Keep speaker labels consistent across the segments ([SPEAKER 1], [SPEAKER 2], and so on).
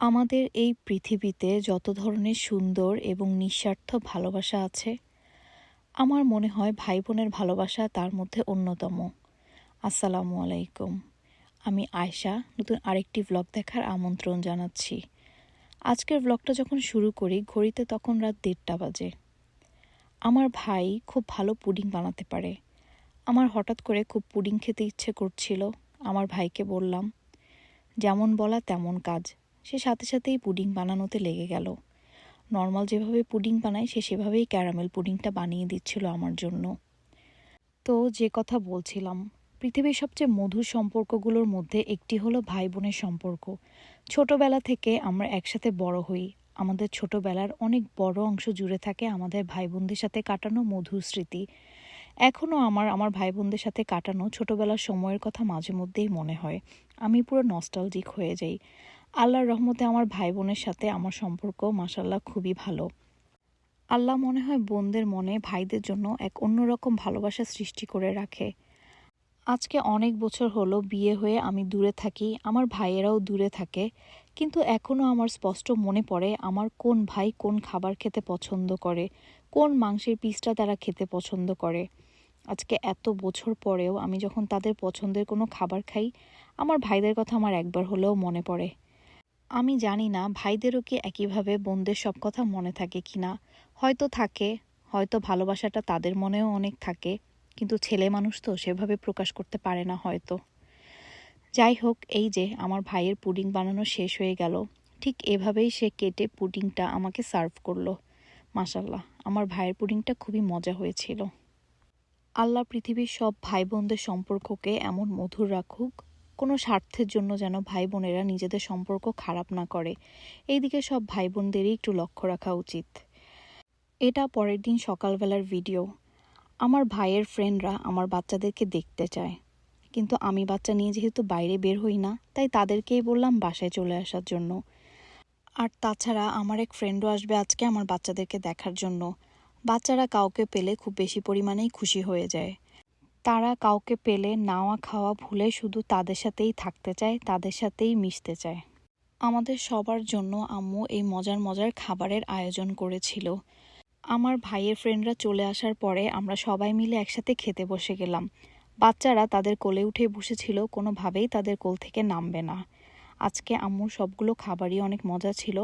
[SPEAKER 1] আমাদের এই পৃথিবীতে যত ধরনের সুন্দর এবং নিঃস্বার্থ ভালোবাসা আছে, আমার মনে হয় ভাই বোনের ভালোবাসা তার মধ্যে অন্যতম। আসসালামু আলাইকুম। আমি আয়শা, নতুন আরেকটি ভ্লগ দেখার আমন্ত্রণ জানাচ্ছি। আজকের ভ্লগটা যখন শুরু করি, ঘড়িতে তখন রাত দেড়টা বাজে। আমার ভাই খুব ভালো পুডিং বানাতে পারে। আমার হঠাৎ করে খুব পুডিং খেতে ইচ্ছে করছিল। আমার ভাইকে বললাম, যেমন বলা তেমন কাজ। সে সাথে সাথেই পুডিং বানানোতে লেগে গেল। নর্মাল যেভাবে পুডিং বানায়, সে সেভাবেই ক্যারামেল পুডিংটা বানিয়ে দিচ্ছিল আমার জন্য। তো যে কথা বলছিলাম, পৃথিবীর সবচেয়ে মধুর সম্পর্কগুলোর মধ্যে একটি হলো ভাই বোনের সম্পর্ক। ছোটবেলা থেকে আমরা একসাথে বড় হই। আমাদের ছোটবেলার অনেক বড় অংশ জুড়ে থাকে আমাদের ভাই বোনদের সাথে কাটানো মধুর স্মৃতি। এখনও আমার আমার ভাই বোনদের সাথে কাটানো ছোটবেলার সময়ের কথা মাঝে মধ্যেই মনে হয়। আমি পুরো নস্টালজিক হয়ে যাই। আল্লাহর রহমতে আমার ভাই বোনের সাথে আমার সম্পর্ক মাসাল্লাহ খুবই ভালো। আল্লাহ মনে হয় বোনদের মনে ভাইদের জন্য এক অন্যরকম ভালোবাসা সৃষ্টি করে রাখে। আজকে অনেক বছর হলো বিয়ে হয়ে আমি দূরে থাকি, আমার ভাইয়েরাও দূরে থাকে, কিন্তু এখনও আমার স্পষ্ট মনে পড়ে আমার কোন ভাই কোন খাবার খেতে পছন্দ করে, কোন মাংসের পিসটা তারা খেতে পছন্দ করে। আজকে এত বছর পরেও আমি যখন তাদের পছন্দের কোনো খাবার খাই, আমার ভাইদের কথা আমার একবার হলেও মনে পড়ে। আমি জানি না ভাইদেরও কি একইভাবে বোনদের সব কথা মনে থাকে কি না। হয়তো থাকে, হয়তো ভালোবাসাটা তাদের মনেও অনেক থাকে, কিন্তু ছেলে মানুষ তো সেভাবে প্রকাশ করতে পারে না হয়তো। যাই হোক, এই যে আমার ভাইয়ের পুডিং বানানো শেষ হয়ে গেল। ঠিক এভাবেই সে কেটে পুডিংটা আমাকে সার্ভ করল। মাসাল্লাহ আমার ভাইয়ের পুডিংটা খুবই মজা হয়েছিল। আল্লাহ পৃথিবীর সব ভাই বোনদের সম্পর্ককে এমন মধুর রাখুক কোনো স্বার্থের জন্য যেন ভাই বোনেরা নিজেদের সম্পর্ক খারাপ না করে। এইদিকে সব ভাই বোনদেরই একটু লক্ষ্য রাখা উচিত। এটা পরের দিন সকালবেলার ভিডিও। আমার ভাইয়ের ফ্রেন্ডরা আমার বাচ্চাদেরকে দেখতে চায়। কিন্তু আমি বাচ্চা নিয়ে যেহেতু বাইরে বের হই না, তাই তাদেরকেই বললাম বাসায় চলে আসার জন্য। আর তাছাড়া আমার এক ফ্রেন্ডও আসবে আজকে আমার বাচ্চাদেরকে দেখার জন্য। বাচ্চারা কাউকে পেলে খুব বেশি পরিমাণেই খুশি হয়ে যায়। তারা কাউকে পেলে নাওয়া খাওয়া ভুলে শুধু তাদের সাথেই থাকতে চায়, তাদের সাথেই মিশতে চায়। আমাদের সবার জন্য আম্মু এই মজার মজার খাবারের আয়োজন করেছিল। আমার ভাইয়ের ফ্রেন্ডরা চলে আসার পরে আমরা সবাই মিলে একসাথে খেতে বসে গেলাম। বাচ্চারা তাদের কোলে উঠে বসেছিল, কোনোভাবেই তাদের কোল থেকে নামবে না। আজকে আম্মুর সবগুলো খাবারই অনেক মজা ছিল।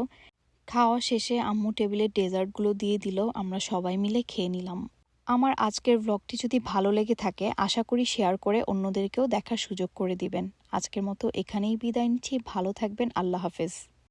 [SPEAKER 1] খাওয়া শেষে আম্মু টেবিলে ডেজার্টগুলো দিয়ে দিল, আমরা সবাই মিলে খেয়ে নিলাম। আমার আজকের ব্লগটি যদি ভালো লেগে থাকে, আশা করি শেয়ার করে অন্যদেরকেও দেখার সুযোগ করে দিবেন। আজকের মতো এখানেই বিদায় নিচ্ছি। ভালো থাকবেন। আল্লাহ হাফেজ।